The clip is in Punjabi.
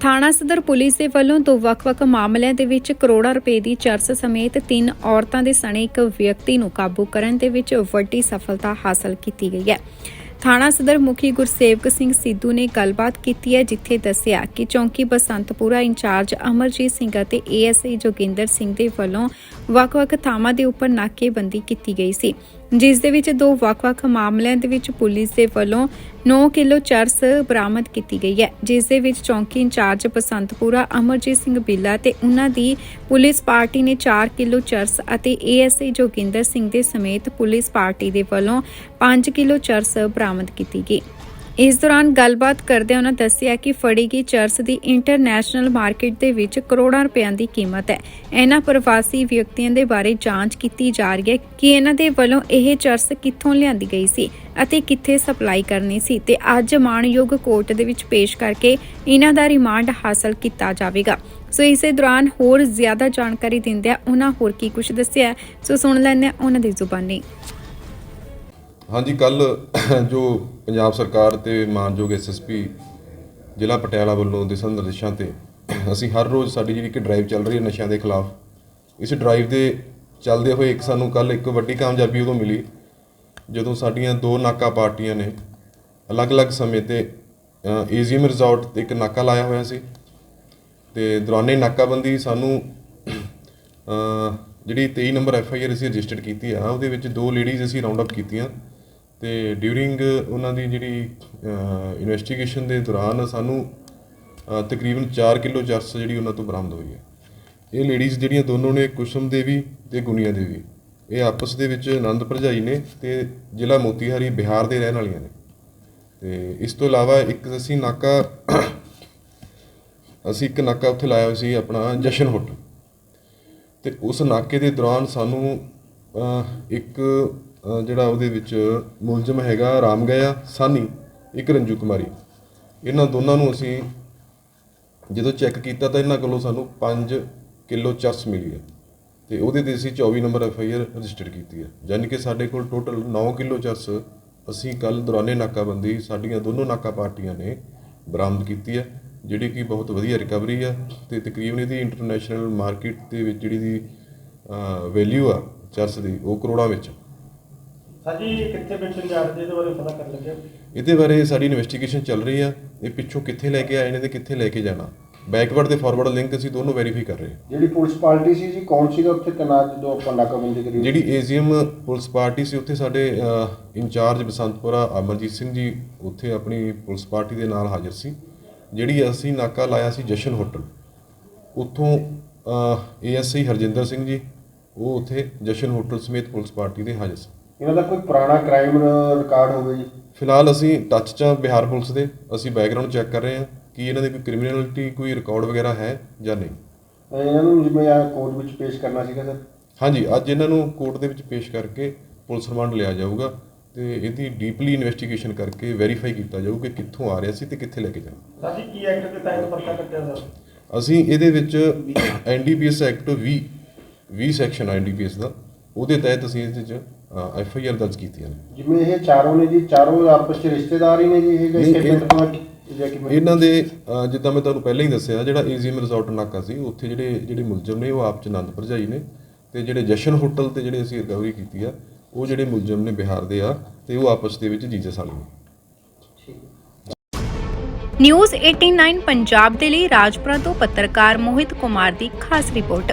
ਥਾਣਾ ਸਦਰ ਪੁਲਿਸ ਦੇ ਵੱਲੋਂ ਦੋ ਵੱਖ-ਵੱਖ ਮਾਮਲਿਆਂ ਦੇ ਵਿੱਚ ਕਰੋੜਾਂ ਰੁਪਏ ਦੀ ਚਰਸ ਸਮੇਤ ਤਿੰਨ ਔਰਤਾਂ ਦੇ ਸਣੇ ਇੱਕ ਵਿਅਕਤੀ ਨੂੰ ਕਾਬੂ ਕਰਨ ਦੇ ਵਿੱਚ ਵੱਡੀ ਸਫਲਤਾ ਹਾਸਲ ਕੀਤੀ ਗਈ ਹੈ। ਥਾਣਾ ਸਦਰ ਮੁਖੀ ਗੁਰਸੇਵਕ ਸਿੰਘ ਸਿੱਧੂ ਨੇ ਗੱਲਬਾਤ ਕੀਤੀ ਹੈ, ਜਿੱਥੇ ਦੱਸਿਆ ਕਿ ਚੌਂਕੀ ਬਸੰਤਪੁਰਾ ਇੰਚਾਰਜ ਅਮਰਜੀਤ ਸਿੰਘ ਅਤੇ ਏਐਸਆਈ ਜੋਗਿੰਦਰ ਸਿੰਘ ਦੇ ਵੱਲੋਂ ਵੱਖ-ਵੱਖ ਥਾਵਾਂ ਦੇ ਉੱਪਰ ਨਾਕੇਬੰਦੀ ਕੀਤੀ ਗਈ ਸੀ। ਜਿਸ ਦੇ ਵਿੱਚ ਦੋ ਵੱਖ-ਵੱਖ ਮਾਮਲਿਆਂ ਦੇ ਵਿੱਚ ਪੁਲਿਸ ਦੇ ਵੱਲੋਂ 9 ਕਿਲੋ ਚਰਸ ਬਰਾਮਦ ਕੀਤੀ ਗਈ ਹੈ, ਜਿਸ ਦੇ ਵਿੱਚ ਚੌਂਕੀ ਇੰਚਾਰਜ ਬਸੰਤਪੁਰਾ, ਅਮਰਜੀਤ ਸਿੰਘ ਬਿੱਲਾ ਤੇ ਉਹਨਾਂ ਦੀ ਪੁਲਿਸ ਪਾਰਟੀ ਨੇ 4 ਕਿਲੋ ਚਰਸ ਅਤੇ ਏਐਸਆਈ ਜੋਗਿੰਦਰ ਸਿੰਘ ਦੇ ਸਮੇਤ ਪੁਲਿਸ ਪਾਰਟੀ ਦੇ ਵੱਲੋਂ 5 ਕਿਲੋ ਚਰਸ ਬਰਾਮਦ ਕੀਤੀ ਗਈ। ਇਸ ਦੌਰਾਨ ਗੱਲਬਾਤ ਕਰਦਿਆਂ ਉਹਨਾਂ ਦੱਸਿਆ ਕਿ ਫੜੀ ਗਈ ਚਰਸ ਦੀ ਇੰਟਰਨੈਸ਼ਨਲ ਮਾਰਕੀਟ ਦੇ ਵਿੱਚ ਕਰੋੜਾਂ ਰੁਪਏ ਦੀ ਕੀਮਤ ਹੈ। ਇਹਨਾਂ ਪ੍ਰਵਾਸੀ ਵਿਅਕਤੀਆਂ ਦੇ ਬਾਰੇ ਜਾਂਚ ਕੀਤੀ ਜਾ ਰਹੀ ਹੈ ਕਿ ਇਹਨਾਂ ਦੇ ਵੱਲੋਂ ਇਹ ਚਰਸ ਕਿੱਥੋਂ ਲਿਆਂਦੀ ਗਈ ਸੀ ਅਤੇ ਕਿੱਥੇ ਸਪਲਾਈ ਕਰਨੀ ਸੀ ਤੇ ਅੱਜ ਮਾਣਯੋਗ ਕੋਰਟ ਦੇ ਵਿੱਚ ਪੇਸ਼ ਕਰਕੇ ਇਹਨਾਂ ਦਾ ਰਿਮਾਂਡ ਹਾਸਲ ਕੀਤਾ ਜਾਵੇਗਾ। ਸੋ ਇਸੇ ਦੌਰਾਨ ਹੋਰ ਜ਼ਿਆਦਾ ਜਾਣਕਾਰੀ ਦਿੰਦਿਆਂ ਉਹਨਾਂ ਹੋਰ ਕੀ ਕੁਝ ਦੱਸਿਆ ਸੋ ਸੁਣ ਲੈਂਦੇ ਹਾਂ ਉਹਨਾਂ ਦੀ ਜ਼ੁਬਾਨੀ। ਹਾਂਜੀ ਕੱਲ ਜੋ ਪੰਜਾਬ ਸਰਕਾਰ ਤੇ ਮਾਨਯੋਗ ਐਸਐਸਪੀ ਜ਼ਿਲ੍ਹਾ ਪਟਿਆਲਾ ਵੱਲੋਂ ਦਿਸ਼ਾ ਨਿਰਦੇਸ਼ਾਂ ਤੇ ਅਸੀਂ ਹਰ ਰੋਜ਼ ਸਾਡੀ ਜਿਹੜੀ ਇੱਕ ਡਰਾਈਵ ਚੱਲ ਰਹੀ ਹੈ ਨਸ਼ਿਆਂ ਦੇ ਖਿਲਾਫ, ਇਸ ਡਰਾਈਵ ਦੇ ਚੱਲਦੇ ਹੋਏ ਇੱਕ ਸਾਨੂੰ ਕੱਲ ਇੱਕ ਵੱਡੀ ਕਾਮਯਾਬੀ ਉਦੋਂ ਮਿਲੀ, ਜਦੋਂ ਸਾਡੀਆਂ ਦੋ ਨਾਕਾ ਪਾਰਟੀਆਂ ਨੇ ਅਲੱਗ-ਅਲੱਗ ਸਮੇਂ ਤੇ ਏਜੀਐਮ ਰਿਜ਼ੋਰਟ ਤੇ ਇੱਕ ਨਾਕਾ ਲਾਇਆ ਹੋਇਆ ਸੀ ਤੇ ਦੌਰਾਨੇ ਨਾਕਾਬੰਦੀ ਸਾਨੂੰ ਜਿਹੜੀ 23 ਨੰਬਰ ਐਫ ਆਈ ਆਰ ਅਸੀਂ ਰਜਿਸਟਰਡ ਕੀਤੀ ਆ, ਉਹਦੇ ਵਿੱਚ ਦੋ ਲੇਡੀਜ਼ ਅਸੀਂ ਰਾਉਂਡ ਅਪ ਕੀਤੀਆਂ। ਤੇ ਡਿਊਰਿੰਗ ਉਹਨਾਂ ਦੀ ਜਿਹੜੀ ਇਨਵੈਸਟੀਗੇਸ਼ਨ ਦੇ ਦੌਰਾਨ ਸਾਨੂੰ ਤਕਰੀਬਨ 4 ਕਿਲੋ ਚਰਸ ਜਿਹੜੀ ਉਹਨਾਂ ਤੋਂ ਬਰਾਮਦ ਹੋਈ ਹੈ। ਇਹ ਲੇਡੀਜ਼ ਜਿਹੜੀਆਂ ਦੋਨੋਂ ਨੇ, ਕੁਸ਼ਮ ਦੇਵੀ ਤੇ ਗੁਨੀਆ ਦੇਵੀ, ਇਹ ਆਪਸ ਦੇ ਵਿੱਚ ਆਨੰਦ ਭਰਜਾਈ ਨੇ ਤੇ ਜ਼ਿਲ੍ਹਾ ਮੋਤੀਹਾਰੀ ਬਿਹਾਰ ਦੇ ਰਹਿਣ ਵਾਲੀਆਂ ਨੇ। ਤੇ ਇਸ ਤੋਂ ਇਲਾਵਾ ਇੱਕ ਅਸੀਂ ਨਾਕਾ, ਅਸੀਂ ਇੱਕ ਨਾਕਾ ਉੱਥੇ ਲਾਇਆ ਹੋਇਆ ਸੀ ਆਪਣਾ ਜਸ਼ਨ ਹੋਟਲ। ਤੇ ਉਸ ਨਾਕੇ ਦੇ ਦੌਰਾਨ ਸਾਨੂੰ ਇੱਕ ਜਿਹੜਾ ਉਹਦੇ ਵਿੱਚ ਮੁਲਜ਼ਮ ਹੈਗਾ ਰਾਮ ਗਿਆ ਸਾਨੀ, ਇੱਕ ਰੰਜੂ ਕੁਮਾਰੀ। ਇਹਨਾਂ ਦੋਨਾਂ ਨੂੰ ਅਸੀਂ ਜਦੋਂ ਚੈੱਕ ਕੀਤਾ ਤਾਂ ਇਹਨਾਂ ਕੋਲੋਂ ਸਾਨੂੰ 5 ਕਿਲੋ ਚਰਸ ਮਿਲੀ ਹੈ ਤੇ ਉਹਦੇ ਤੇ ਅਸੀਂ 24 number F I R register ਕੀਤੀ ਹੈ। ਯਾਨੀ ਕਿ ਸਾਡੇ ਕੋਲ ਟੋਟਲ 9 ਕਿਲੋ ਚਰਸ ਅਸੀਂ ਕੱਲ ਦੌਰਾਨੇ ਨਾਕਾਬੰਦੀ ਸਾਡੀਆਂ ਦੋਨੋਂ ਨਾਕਾ ਪਾਰਟੀਆਂ ਨੇ ਬਰਾਮਦ ਕੀਤੀ ਹੈ, ਜਿਹੜੀ ਕਿ ਬਹੁਤ ਵਧੀਆ ਰਿਕਵਰੀ ਆ ਤੇ ਤਕਰੀਬਨ ਇਹਦੀ ਇੰਟਰਨੈਸ਼ਨਲ ਮਾਰਕੀਟ ਦੇ ਵਿੱਚ ਜਿਹੜੀ ਦੀ ਵੈਲਿਊ ਆ ਚਰਸ ਦੀ, ਉਹ ਕਰੋੜਾਂ ਵਿੱਚ ਹਾਂਜੀ ਕਿੱਥੇ ਵੇਚਣ ਜਾ ਰਹੇ ਸੀ ਇਹਦੇ ਬਾਰੇ ਪਤਾ ਕਰ ਲੱਗਿਆ ਇਹਦੇ ਬਾਰੇ ਸਾਡੀ ਇਨਵੈਸਟੀਗੇਸ਼ਨ ਚੱਲ ਰਹੀ ਆ। ਇਹ ਪਿੱਛੋਂ ਕਿੱਥੇ ਲੈ ਕੇ ਆਏ ਨੇ ਤੇ ਕਿੱਥੇ ਲੈ ਕੇ ਜਾਣਾ? ਬੈਕਵਰਡ ਤੇ ਫਾਰਵਰਡ ਲਿੰਕ ਅਸੀਂ ਦੋਨੋਂ ਵੈਰੀਫਾਈ ਕਰ ਰਹੇ ਹਾਂ। ਜਿਹੜੀ ਪੁਲਿਸ ਪਾਰਟੀ ਸੀ ਜੀ ਕੌਣ ਸੀਗਾ ਉੱਥੇ ਤੈਨਾਤ ਜਦੋਂ ਆਪਾਂ ਨਾਕਾਬੰਦੀ ਕਰੀ? ਜਿਹੜੀ ਏਜੀਐਮ ਪੁਲਿਸ ਪਾਰਟੀ ਸੀ ਉੱਥੇ ਸਾਡੇ ਇੰਚਾਰਜ ਬਸੰਤਪੁਰਾ ਅਮਰਜੀਤ ਸਿੰਘ ਜੀ ਉੱਥੇ ਆਪਣੀ ਪੁਲਿਸ ਪਾਰਟੀ ਦੇ ਨਾਲ ਹਾਜ਼ਰ ਸੀ। ਜਿਹੜੀ ਅਸੀਂ ਨਾਕਾ ਲਾਇਆ ਸੀ ਜਸ਼ਨ ਹੋਟਲ। ਉੱਥੋਂ ਏਐਸਆਈ ਹਰਜਿੰਦਰ ਸਿੰਘ ਜੀ ਉਹ ਉੱਥੇ ਜਸ਼ਨ ਹੋਟਲ ਸਮੇਤ ਪੁਲਿਸ ਪਾਰਟੀ ਦੇ ਹਾਜ਼ਰ ਸੀ। ਇਹਨਾਂ ਦਾ ਕੋਈ ਪੁਰਾਣਾ ਕ੍ਰਾਈਮ ਰਿਕਾਰਡ ਹੋਵੇ ਜੀ? ਫਿਲਹਾਲ ਅਸੀਂ ਟੱਚ 'ਚ ਹਾਂ ਬਿਹਾਰ ਪੁਲਿਸ ਦੇ। ਅਸੀਂ ਬੈਕਗ੍ਰਾਉਂਡ ਚੈੱਕ ਕਰ ਰਹੇ ਹਾਂ ਕਿ ਇਹਨਾਂ ਦੀ ਕੋਈ ਕ੍ਰਿਮੀਨਲਿਟੀ ਕੋਈ ਰਿਕਾਰਡ ਵਗੈਰਾ ਹੈ ਜਾਂ ਨਹੀਂ। ਅਹ ਇਹਨਾਂ ਨੂੰ ਜਿਵੇਂ ਆ ਕੋਰਟ ਵਿੱਚ ਪੇਸ਼ ਕਰਨਾ ਸੀਗਾ ਸਰ? ਹਾਂਜੀ ਅੱਜ ਇਹਨਾਂ ਨੂੰ ਕੋਰਟ ਦੇ ਵਿੱਚ ਪੇਸ਼ ਕਰਕੇ ਪੁਲਿਸ ਰਿਮਾਂਡ ਲਿਆ ਜਾਊਗਾ ਤੇ ਇਹਦੀ ਡੀਪਲੀ ਇਨਵੈਸਟੀਗੇਸ਼ਨ ਕਰਕੇ ਵੈਰੀਫਾਈ ਕੀਤਾ ਜਾਊ ਕਿ ਕਿੱਥੋਂ ਆ ਰਿਹਾ ਸੀ ਤੇ ਕਿੱਥੇ ਲੈ ਕੇ ਜਾਣਾ। ਸਾਡੀ ਕੀ ਐਕਟ ਦੇ ਤਹਿਤ ਪਰਚਾ ਕੱਟਿਆ ਸਰ? ਅਸੀਂ ਇਹਦੇ ਵਿੱਚ ਐਨਡੀਪੀਐਸ ਐਕਟ 20 20 ਸੈਕਸ਼ਨ ਐਨਡੀਪੀਐਸ ਦਾ। ਉਹਦੇ ਤਹਿਤ ਅਸੀਂ ਇਹਦੇ ਵਿੱਚ ਐਫ ਆਈ ਆਰ ਦਰਜ ਕੀਤੀਆਂ ਨੇ। ਜਿਵੇਂ ਇਹ ਚਾਰੋਂ ਨੇ ਜੀ ਚਾਰੋਂ ਆਪਸ ਵਿੱਚ ਰਿਸ਼ਤੇਦਾਰ ਹੀ ਨੇ ਜੀ ਇਹ ਨਹੀਂ, ਕਿਸੇ ਇਹ- ਪਿੰਡ ਤੋਂ ਆ ਜਾਂ ਕਿਵੇਂ? ਇਹਨਾਂ ਦੇ ਜਿੱਦਾਂ ਮੈਂ ਤੁਹਾਨੂੰ ਪਹਿਲਾਂ ਹੀ ਦੱਸਿਆ ਜਿਹੜਾ ਏਜੀਐਮ ਰਿਜ਼ੋਰਟ ਨਾਕਾ ਸੀ ਉੱਥੇ ਜਿਹੜੇ ਜਿਹੜੇ ਮੁਲਜ਼ਮ ਨੇ ਉਹ ਆਪ ਚ ਆਨੰਦ ਭਰਜਾਈ ਨੇ ਤੇ ਜਿਹੜੇ ਜਸ਼ਨ ਹੋਟਲ ਤੇ ਜਿਹੜੇ ਅਸੀਂ ਰਿਕਵਰੀ ਕੀਤੀ ਆ ਉਹ ਜਿਹੜੇ ਮੁਲਜ਼ਮ ਨੇ ਬਿਹਾਰ ਦੇ ਆ ਤੇ ਉਹ ਆਪਸ ਦੇ ਵਿੱਚ ਜੀਜਾ ਸਾਲੀ ਨੇ। ਨਿਊਜ਼ 89 ਪੰਜਾਬ ਦੇ ਲਈ ਰਾਜਪੁਰਾ ਤੋਂ ਪੱਤਰਕਾਰ ਮੋਹਿਤ ਕੁਮਾਰ ਦੀ ਖਾਸ ਰਿਪੋਰਟ।